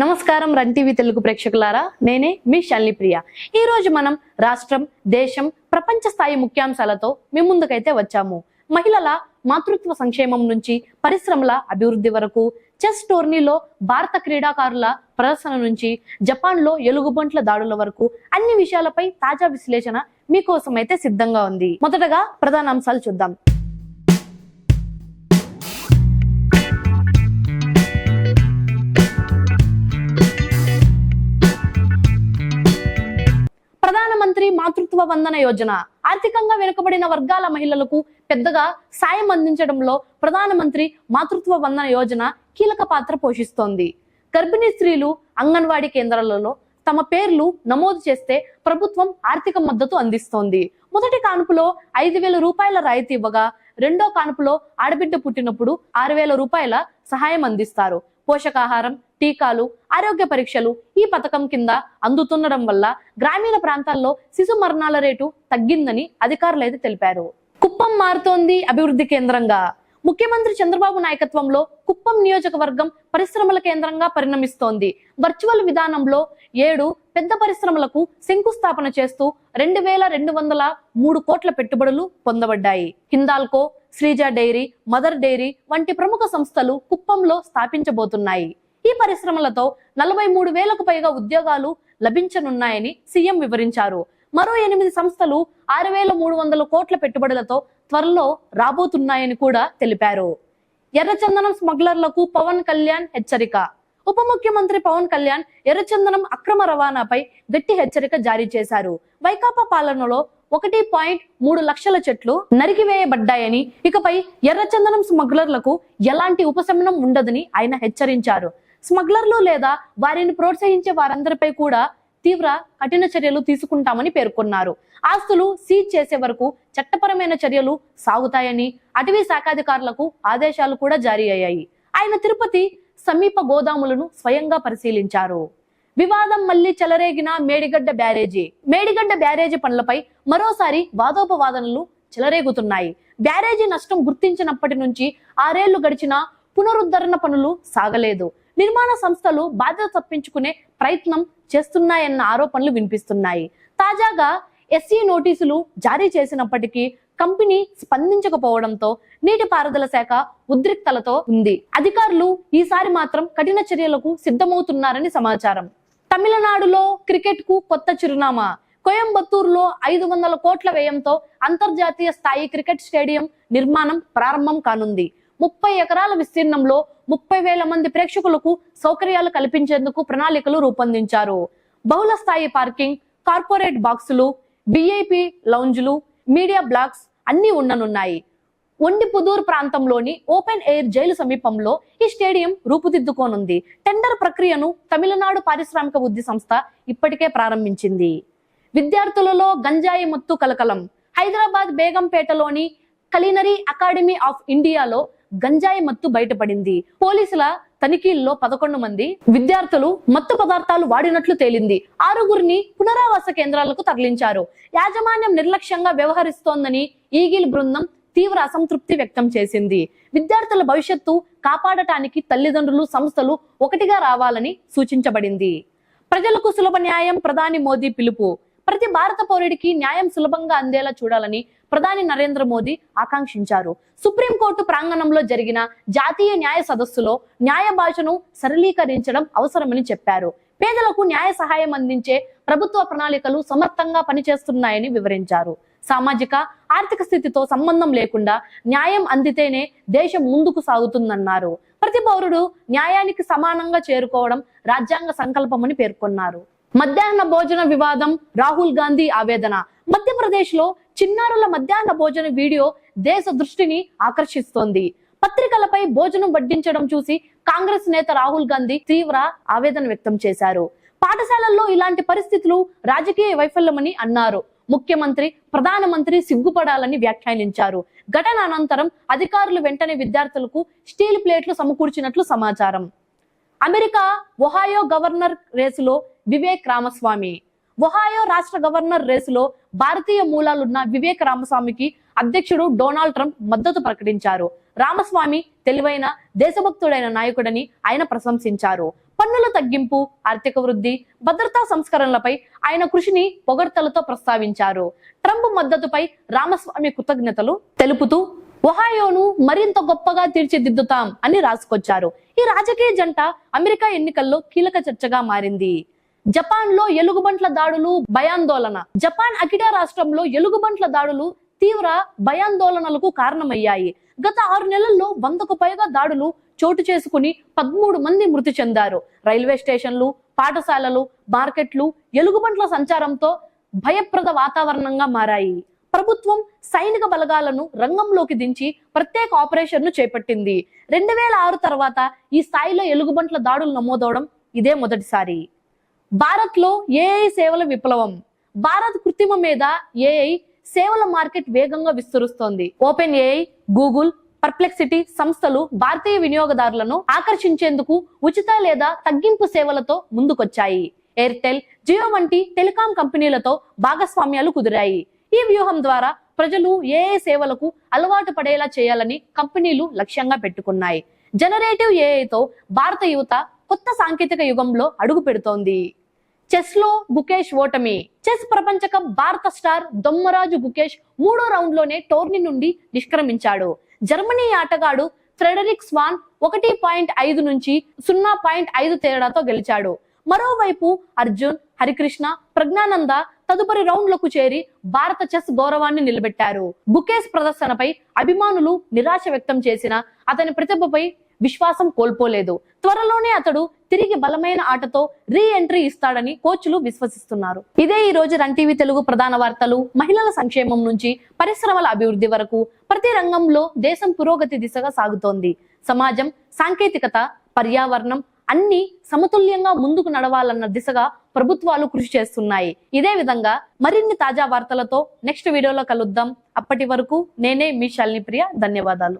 నమస్కారం run TV Telugu ప్రేక్షకులారా. నేనే మీ శల్ని ప్రియ. ఈ రోజు మనం రాష్ట్రం దేశం ప్రపంచ స్థాయి ముఖ్యాంశాలతో మీ ముందుకైతే వచ్చాము. మహిళల మాతృత్వ సంక్షేమం నుంచి పరిశ్రమల అభివృద్ధి వరకు చెస్ టోర్నీలో భారత క్రీడాకారుల ప్రదర్శన నుంచి జపాన్లో ఎలుగుబంట్ల దాడుల వరకు అన్ని విషయాలపై తాజా విశ్లేషణ మీకోసం అయితే సిద్ధంగా ఉంది. మొదటగా ప్రధాన అంశాలు చూద్దాం. మాతృత్వ వందన యోజన. ఆర్థికంగా వెనుకబడిన వర్గాల మహిళలకు పెద్దగా సాయం అందించడంలో ప్రధానమంత్రి మాతృత్వ వందన యోజన కీలక పాత్ర పోషిస్తోంది. గర్భిణీ స్త్రీలు అంగన్వాడీ కేంద్రాలలో తమ పేర్లు నమోదు చేస్తే ప్రభుత్వం ఆర్థిక మద్దతు అందిస్తోంది. మొదటి కానుపులో ఐదు వేల రూపాయల రాయితీ ఇవ్వగా రెండో కానుపులో ఆడబిడ్డ పుట్టినప్పుడు ఆరు వేల రూపాయల సహాయం అందిస్తారు. పోషకాహారం టీకాలు ఆరోగ్య పరీక్షలు ఈ పథకం కింద అందుతుండడం వల్ల గ్రామీణ ప్రాంతాల్లో శిశు మరణాల రేటు తగ్గిందని అధికారులు అయితే తెలిపారు. కుప్పం మారుతోంది అభివృద్ధి కేంద్రంగా. ముఖ్యమంత్రి చంద్రబాబు నాయకత్వంలో కుప్పం నియోజకవర్గం పరిశ్రమల కేంద్రంగా పరిణమిస్తోంది. వర్చువల్ విధానంలో ఏడు పెద్ద పరిశ్రమలకు శంకుస్థాపన చేస్తూ రెండు వేల రెండు వందల మూడు కోట్ల పెట్టుబడులు పొందబడ్డాయి. Hindalco Srija dairy Mother Dairy వంటి ప్రముఖ సంస్థలు కుప్పంలో స్థాపించబోతున్నాయి. ఈ పరిశ్రమలతో నలభై మూడు వేలకు పైగా ఉద్యోగాలు లభించనున్నాయని సీఎం వివరించారు. మరో ఎనిమిది సంస్థలు ఆరు వేల మూడు వందల కోట్ల పెట్టుబడులతో త్వరలో రాబోతున్నాయని కూడా తెలిపారు. ఎర్రచందనం స్మగ్లర్లకు పవన్ కళ్యాణ్ హెచ్చరిక. ఉప ముఖ్యమంత్రి పవన్ కళ్యాణ్ ఎర్రచందనం అక్రమ రవాణాపై గట్టి హెచ్చరిక జారీ చేశారు. వైకాపా పాలనలో ఒకటి పాయింట్ మూడు లక్షల చెట్లు నరికివేయబడ్డాయని ఇకపై ఎర్రచందనం స్మగ్లర్లకు ఎలాంటి ఉపశమనం ఉండదని ఆయన హెచ్చరించారు. స్మగ్లర్లు లేదా వారిని ప్రోత్సహించే వారందరిపై కూడా తీవ్ర కఠిన చర్యలు తీసుకుంటామని పేర్కొన్నారు. ఆస్తులు సీజ్ చేసే వరకు చట్టపరమైన చర్యలు సాగుతాయని అటవీ శాఖాధికారులకు ఆదేశాలు కూడా జారీ అయ్యాయి. ఆయన తిరుపతి సమీప గోదాములను స్వయంగా పరిశీలించారు. వివాదం మళ్ళీ చెలరేగిన మేడిగడ్డ బ్యారేజీ. మేడిగడ్డ బ్యారేజీ పనులపై మరోసారి వాదోపవాదనలు చెలరేగుతున్నాయి. బ్యారేజీ నష్టం గుర్తించినప్పటి నుంచి ఆరేళ్ళు గడిచినా పునరుద్ధరణ పనులు సాగలేదు. నిర్మాణ సంస్థలు బాధ్యత తప్పించుకునే ప్రయత్నం చేస్తున్నాయన్న ఆరోపణలు వినిపిస్తున్నాయి. తాజాగా ఎస్సీ నోటీసులు జారీ చేసినప్పటికీ కంపెనీ స్పందించకపోవడంతో నీటిపారుదల శాఖ ఉద్రిక్తలతో ఉంది. అధికారులు ఈసారి మాత్రం కఠిన చర్యలకు సిద్ధమవుతున్నారని సమాచారం. తమిళనాడులో క్రికెట్కు కొత్త చిరునామా. కోయంబత్తూరులో ఐదు వందల కోట్ల వ్యయంతో అంతర్జాతీయ స్థాయి క్రికెట్ స్టేడియం నిర్మాణం ప్రారంభం కానుంది. ముప్పై ఎకరాల విస్తీర్ణంలో ముప్పై వేల మంది ప్రేక్షకులకు సౌకర్యాలు కల్పించేందుకు ప్రణాళికలు రూపొందించారు. బహుళ స్థాయి పార్కింగ్ కార్పొరేట్ బాక్సులు విఐపి లౌంజ్లు మీడియా బ్లాక్స్ అన్ని ఉండనున్నాయి ఒండిపుదూర్ ప్రాంతంలోని ఓపెన్ ఎయిర్ జైలు సమీపంలో ఈ స్టేడియం రూపుదిద్దుకోనుంది. టెండర్ ప్రక్రియను తమిళనాడు పారిశ్రామిక వృద్ధి సంస్థ ఇప్పటికే ప్రారంభించింది. విద్యార్థులలో గంజాయి మత్తు కలకలం. హైదరాబాద్ బేగంపేటలోని కలినరీ అకాడమీ ఆఫ్ ఇండియాలో గంజాయి మత్తు బయటపడింది. పోలీసుల తనిఖీల్లో పదకొండు మంది విద్యార్థులు మత్తు పదార్థాలు వాడినట్లు తేలింది. ఆరుగురిని పునరావాస కేంద్రాలకు తరలించారు. యాజమాన్యం నిర్లక్ష్యంగా వ్యవహరిస్తోందని ఈగిల్ బృందం తీవ్ర అసంతృప్తి వ్యక్తం చేసింది. విద్యార్థుల భవిష్యత్తు కాపాడటానికి తల్లిదండ్రులు సంస్థలు ఒకటిగా రావాలని సూచించబడింది. ప్రజలకు సులభ న్యాయం ప్రధాని మోదీ పిలుపు. ప్రతి భారత పౌరుడికి న్యాయం సులభంగా అందేలా చూడాలని ప్రధాని నరేంద్ర మోదీ ఆకాంక్షించారు. సుప్రీంకోర్టు ప్రాంగణంలో జరిగిన జాతీయ న్యాయ సదస్సులో న్యాయ భాషను సరళీకరించడం అవసరమని చెప్పారు. పేదలకు న్యాయ సహాయం అందించే ప్రభుత్వ ప్రణాళికలు సమర్థంగా పనిచేస్తున్నాయని వివరించారు. సామాజిక ఆర్థిక స్థితితో సంబంధం లేకుండా న్యాయం అందితేనే దేశం ముందుకు సాగుతుందన్నారు. ప్రతి పౌరుడు న్యాయానికి సమానంగా చేరుకోవడం రాజ్యాంగ సంకల్పమని పేర్కొన్నారు. మధ్యాహ్న భోజన వివాదం రాహుల్ గాంధీ ఆవేదన. మధ్యప్రదేశ్లో చిన్నారుల మధ్యాహ్న భోజన వీడియో దేశ దృష్టిని ఆకర్షిస్తోంది. పత్రికలపై భోజనం వడ్డించడం చూసి కాంగ్రెస్ నేత రాహుల్ గాంధీ తీవ్ర ఆవేదన వ్యక్తం చేశారు. పాఠశాలల్లో ఇలాంటి పరిస్థితులు రాజకీయ వైఫల్యమని అన్నారు. ముఖ్యమంత్రి ప్రధానమంత్రి సిగ్గుపడాలని వ్యాఖ్యానించారు. ఘటన అనంతరం అధికారులు వెంటనే విద్యార్థులకు స్టీల్ ప్లేట్లు సమకూర్చినట్లు సమాచారం. అమెరికా ఒహాయో గవర్నర్ రేసులో వివేక్ రామస్వామి. ఒహాయో రాష్ట్ర గవర్నర్ రేసులో భారతీయ మూలాలున్న వివేక్ రామస్వామికి అధ్యక్షుడు డొనాల్డ్ ట్రంప్ మద్దతు ప్రకటించారు. రామస్వామి తెలివైన దేశభక్తుడైన నాయకుడని ఆయన ప్రశంసించారు. పన్నుల తగ్గింపు ఆర్థిక వృద్ధి భద్రతా సంస్కరణలపై ఆయన కృషిని పొగడ్తలతో ప్రస్తావించారు. ట్రంప్ మద్దతుపై రామస్వామి కృతజ్ఞతలు తెలుపుతూ ఒహాయోను మరింత గొప్పగా తీర్చిదిద్దుతాం అని రాసుకొచ్చారు. ఈ రాజకీయ జంట అమెరికా ఎన్నికల్లో కీలక చర్చగా మారింది. జపాన్లో ఎలుగుబంట్ల దాడులు భయాందోళన. జపాన్ అకిడా రాష్ట్రంలో ఎలుగుబంట్ల దాడులు తీవ్ర భయాందోళనలకు కారణమయ్యాయి. గత ఆరు నెలల్లో వందకు పైగా దాడులు చోటు చేసుకుని పదమూడు మంది మృతి చెందారు. రైల్వే స్టేషన్లు పాఠశాలలు మార్కెట్లు ఎలుగుబంట్ల సంచారంతో భయప్రద వాతావరణంగా మారాయి. ప్రభుత్వం సైనిక బలగాలను రంగంలోకి దించి ప్రత్యేక ఆపరేషన్ను చేపట్టింది. రెండు వేల ఆరు తర్వాత ఈ స్థాయిలో ఎలుగుబంట్ల దాడులు నమోదవడం ఇదే మొదటిసారి. భారత్లో ఏఐ సేవల విప్లవం. భారత్ కృత్రిమ మీద ఏఐ సేవల మార్కెట్ వేగంగా విస్తరిస్తోంది. ఓపెన్ ఏఐ గూగుల్ పర్ప్లెక్సిటీ సంస్థలు భారతీయ వినియోగదారులను ఆకర్షించేందుకు ఉచిత లేదా తగ్గింపు సేవలతో ముందుకొచ్చాయి. ఎయిర్టెల్ జియో వంటి టెలికాం కంపెనీలతో భాగస్వామ్యాలు కుదిరాయి. ఈ వ్యూహం ద్వారా ప్రజలు ఏఐ సేవలకు అలవాటు పడేలా చేయాలని కంపెనీలు లక్ష్యంగా పెట్టుకున్నాయి. జనరేటివ్ ఏఐతో భారత యువత కొత్త సాంకేతిక యుగంలో అడుగు పెడుతోంది. చెస్లో గుకేష్ ఓటమి. చెస్ ప్రపంచ కప్ భారత స్టార్ దొమ్మరాజు గుకేష్ మూడో రౌండ్లోనే టోర్నీ నుండి నిష్క్రమించాడు. జర్మనీ ఆటగాడు ఫ్రెడరిక్ స్వాన్ ఒకటి పాయింట్ ఐదు నుంచి సున్నా పాయింట్ ఐదు తేడాతో గెలిచాడు. మరోవైపు అర్జున్ హరికృష్ణ ప్రజ్ఞానంద తదుపరి రౌండ్లకు చేరి భారత చెస్ గౌరవాన్ని నిలబెట్టారు. బుకేష్ ప్రదర్శనపై అభిమానులు నిరాశ వ్యక్తం చేసిన అతని ప్రతిభపై విశ్వాసం కోల్పోలేదు. త్వరలోనే అతడు తిరిగి బలమైన ఆటతో రీ ఎంట్రీ ఇస్తాడని కోచ్లు విశ్వసిస్తున్నారు. ఇదే ఈ రోజు రన్ టీవీ తెలుగు ప్రధాన వార్తలు మహిళల సంక్షేమం నుంచి పరిశ్రమల అభివృద్ధి వరకు ప్రతి రంగంలో దేశం పురోగతి దిశగా సాగుతోంది. సమాజం సాంకేతికత పర్యావరణం అన్ని సమతుల్యంగా ముందుకు నడవాలన్న దిశగా ప్రభుత్వాలు కృషి చేస్తున్నాయి. ఇదే విధంగా మరిన్ని తాజా వార్తలతో నెక్స్ట్ వీడియోలో కలుద్దాం. అప్పటి వరకు నేనే మీ శాలిని ప్రియ. ధన్యవాదాలు.